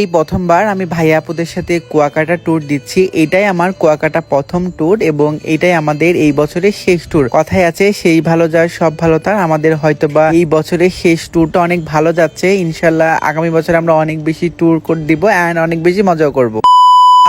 এই প্রথমবার আমি ভাইয়া আপুদের সাথে কুয়াকাটা ট্যুর দিচ্ছি। এটাই আমার কুয়াকাটা প্রথম ট্যুর এবং এটাই আমাদের এই বছরের শেষ ট্যুর কথায় আছে, সেই ভালো যার, সব ভালো তার। আমাদের হয়তো বা এই বছরের শেষ ট্যুরটা অনেক ভালো যাচ্ছে। ইনশাল্লাহ আগামী বছর আমরা অনেক বেশি ট্যুর করে দিব অ্যান্ড অনেক বেশি মজাও করব।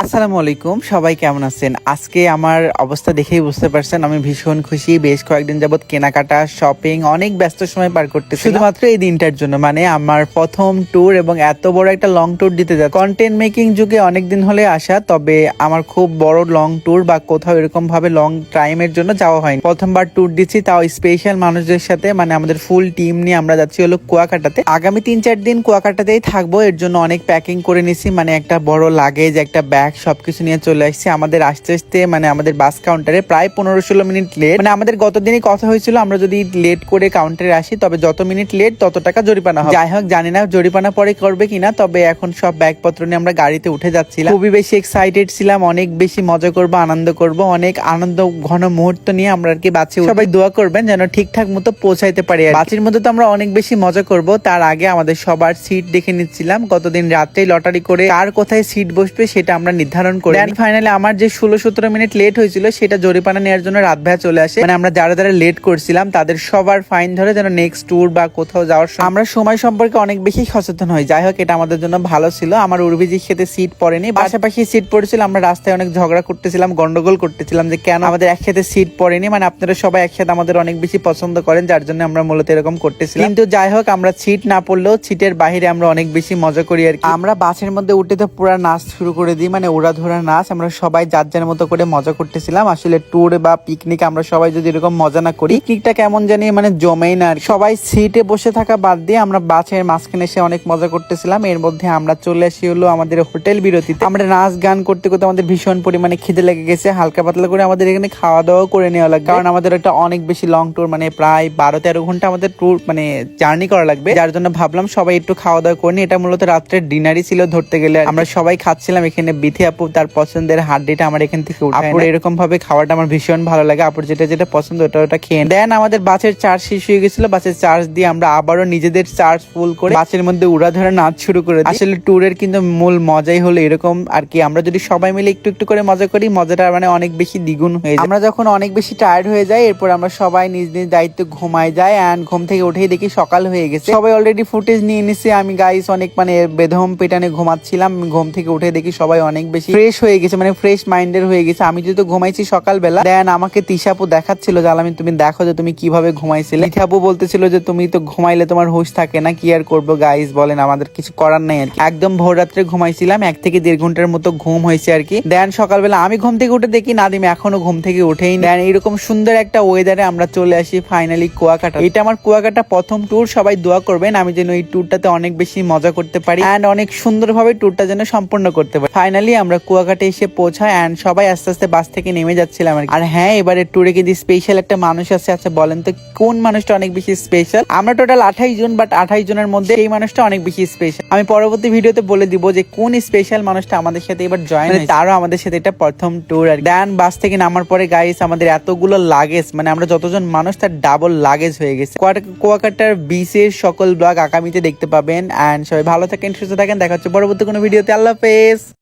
আসসালামু আলাইকুম, সবাই কেমন আছেন? আজকে আমার অবস্থা দেখেই বুঝতে পারছেন, আমি ভীষণ খুশি। বেশ কয়েকদিন যাবত কেনাকাটা শপিং অনেক ব্যস্ত সময় পার করতে শুধুমাত্র এই দিনটার জন্য মানে আমার প্রথম ট্যুর এবং এত বড় একটা লং ট্যুর দিতে যা কন্টেন্ট মেকিং যুগে অনেক দিন হলে আসা, তবে আমার খুব বড় লং ট্যুর বা কোথাও এরকম ভাবে লং টাইমের জন্য যাওয়া হয়নি। প্রথমবার ট্যুর দিচ্ছি, তাও স্পেশাল মানুষদের সাথে মানে আমাদের ফুল টিম নিয়ে আমরা যাচ্ছি হলো কুয়াকাটাতে। আগামী তিন চার দিন কুয়াকাটাতেই থাকব, এর জন্য অনেক প্যাকিং করে নিছি মানে একটা বড় লাগেজ একটা ব্যাগ সবকিছু নিয়ে চলে আসছি। আমাদের আসতে আসতে মানে আমাদের বাস কাউন্টারে প্রায় পনেরো ষোলো মিনিট লেট মানে আমাদের গতদিনই কথা হয়েছিল, আমরা যদি লেট করে কাউন্টারে আসি, তবে যত মিনিট লেট তত টাকা জরিপানা হবে। যাই হোক, জানি না জরিপানা পরে করবে কিনা, তবে এখন সব ব্যাগপত্র নিয়ে আমরা গাড়িতে উঠে যাচ্ছিলাম। খুবই বেশি এক্সাইটেড ছিলাম, অনেক বেশি মজা করব, আনন্দ করব, অনেক আনন্দ, ঘন মুহূর্ত নিয়ে আমরা আর কি বাঁচি সবাই দোয়া করবেন যেন ঠিকঠাক মতো পৌঁছাইতে পারি আর। বাচির মধ্যে তো আমরা অনেক বেশি মজা করব, তার আগে আমাদের সবার সিট দেখে নিচ্ছিলাম। গতদিন রাত্রে লটারি করে কার কোথায় সিট বসবে, সেটা আমরা নির্ধারণ করে ফাইনালি আমার যে ষোলো সতেরো মিনিট লেট হয়েছিল সেটা জরিপানা নেওয়ার জন্য রাত ভাইয়া চলে আসে। মানে আমরা যারা যারা লেট করছিলাম তাদের সবার ফাইন ধরে যেন নেক্সট ট্যুর বা কোথাও যাওয়ার সময় আমরা সময় সম্পর্কে অনেক বেশি সচেতন হই। যাই হোক এটা আমাদের জন্য ভালো ছিল। আমার উর্বিজি খেতে সিট পড়েনি। পাশাপাশি সিট পড়েছিল আমরা রাস্তায় অনেক ঝগড়া করতেছিলাম গন্ডগোল করতেছিলাম যে কেন আমাদের একসাথে সিট পড়েনি। মানে আপনারা সবাই একসাথে আমাদের অনেক বেশি পছন্দ করেন যার জন্য আমরা মূলত এরকম করতেছিলাম। কিন্তু যাই হোক আমরা সিট না পড়লেও সিটের বাইরে আমরা অনেক বেশি মজা করি আর কি। আমরা বাসের মধ্যে উঠে তো পুরা নাচ শুরু করে দিই। মানে ওরা ধরা নাচ, আমরা সবাই যার যার মতো করে মজা করতেছিলাম। আসলে ট্যুর বা পিকনিক আমরা সবাই যদি এরকম মজা না করি পিকনিকটা কেমন জানি মানে জমেই না সবাই সিটে বসে থাকা বাদ দিয়ে আমরা বাসের মাঝখানে এসে অনেক মজা করতেছিলাম। এর মধ্যে আমরা চলে আসি হলো আমাদের হোটেল বিরতিতে। আমরা নাচ গান করতে করতে আমাদের ভীষণ পরিমাণে খিদে লেগে গেছে। হালকা পাতলা করে আমাদের এখানে খাওয়া দাওয়া করে নেওয়া লাগবে। কারণ আমাদের একটা অনেক বেশি লং ট্যুর মানে প্রায় বারো তেরো ঘণ্টা আমাদের ট্যুর মানে জার্নি করা লাগবে। যার জন্য ভাবলাম সবাই একটু খাওয়া দাওয়া করিনি এটা মূলত রাত্রের ডিনারই ছিল ধরতে গেলে। আমরা সবাই খাচ্ছিলাম এখানে বিথি আপু তার পছন্দের হাড্ডিটা আমার এখান থেকে আপুর এরকম ভাবে খাওয়াটা আমার ভীষণ ভালো লাগে। আপুর যেটা যেটা পছন্দ ওটা ওটা খেয়ে দেন আমাদের বাসের চার্জ শেষ হয়ে গেছিল বাসের চার্জ দিয়ে আমরা আবারও নিজেদের চার্জ ফুল করে বাসের মধ্যে উড়া ধরে নাচ শুরু করে। আসলে ট্যুরের কিন্তু মূল মজাই হলো এরকম আর কি। আমরা যদি সবাই মিলে একটু একটু করে মজা করি মজাটা মানে অনেক বেশি দ্বিগুণ হয়ে যায়। আমরা যখন অনেক বেশি টায়ার্ড হয়ে যাই এরপর আমরা সবাই নিজ নিজ দায়িত্ব ঘুমায় যায় অ্যান্ড ঘুম থেকে উঠেই দেখি সকাল হয়ে গেছে। সবাই অলরেডি ফুটেজ নিয়ে নিছে। আমি গাইস অনেক মানে বেদম পেটানে ঘুমাচ্ছিলাম। ঘুম থেকে উঠে দেখি সবাই অনেক বেশি ফ্রেশ হয়ে গেছে মানে ফ্রেশ মাইন্ডের হয়ে গেছে। আমি যেহেতু ঘুমাইছি সকালবেলা দেন আমাকে তিশাপু দেখাচ্ছিল যে, আলামিন, তুমি দেখো যে তুমি কীভাবে ঘুমাইছিলে? তিশাপু বলতেছিল যে, তুমি তো ঘুমাইলে তোমার হুশ থাকে না, কি আর করব? গাইস বলেন, আমাদের কিছু করার নাই আর। একদম ভোর রাত্রে ঘুমাইছিলাম, এক থেকে দেড় ঘণ্টার মতো ঘুম হয়েছে আর কি। দেন সকালবেলা আমি ঘুম থেকে উঠে দেখি নাদিম এখনও ঘুম থেকে উঠেই দেন এরকম সুন্দর একটা ওয়েদারে আমরা চলে আসি ফাইনালি কুয়াকাটা। এটা আমার কুয়াকাটা প্রথম ট্যুর সবাই দোয়া করবেন, আমি যেন এই ট্যুরটাতে অনেক বেশি মজা করতে পারি অ্যান্ড অনেক সুন্দরভাবে ট্যুরটা যেন সম্পূর্ণ করতে পারি। ফাইনালি আমরা কুয়াকাটা এসে পৌঁছাই অ্যান্ড সবাই আস্তে আস্তে বাস থেকে নেমে যাচ্ছিলাম আর হ্যাঁ এবারে ট্যুরে কিন্তু স্পেশাল একটা মানুষ আছে আচ্ছা বলেন তো কোন মানুষটা অনেক বেশি স্পেশাল আমরা টোটাল আঠাইশ জন বাট আঠাইশ জনের মধ্যে এই মানুষটা অনেক বেশি স্পেশাল আমি পরবর্তী ভিডিওতে বলে দিব যে কোন স্পেশাল মানুষটা আমাদের সাথে এবার জয়েন তারও আমাদের সাথে এটা প্রথম ট্যুর আর দেন বাস থেকে নামার পরে গাইস আমাদের এতগুলো লাগেজ মানে আমরা যতজন মানুষ তার ডাবল লাগেজ হয়ে গেছে। কুয়াকাটার বিচের সকল ব্লগ আগামীতে দেখতে পাবেন। অ্যান্ড সবাই ভালো থাকেন সুস্থ থাকেন। দেখা হচ্ছে পরবর্তী কোনো ভিডিওতে আল্লাহ হাফেজ।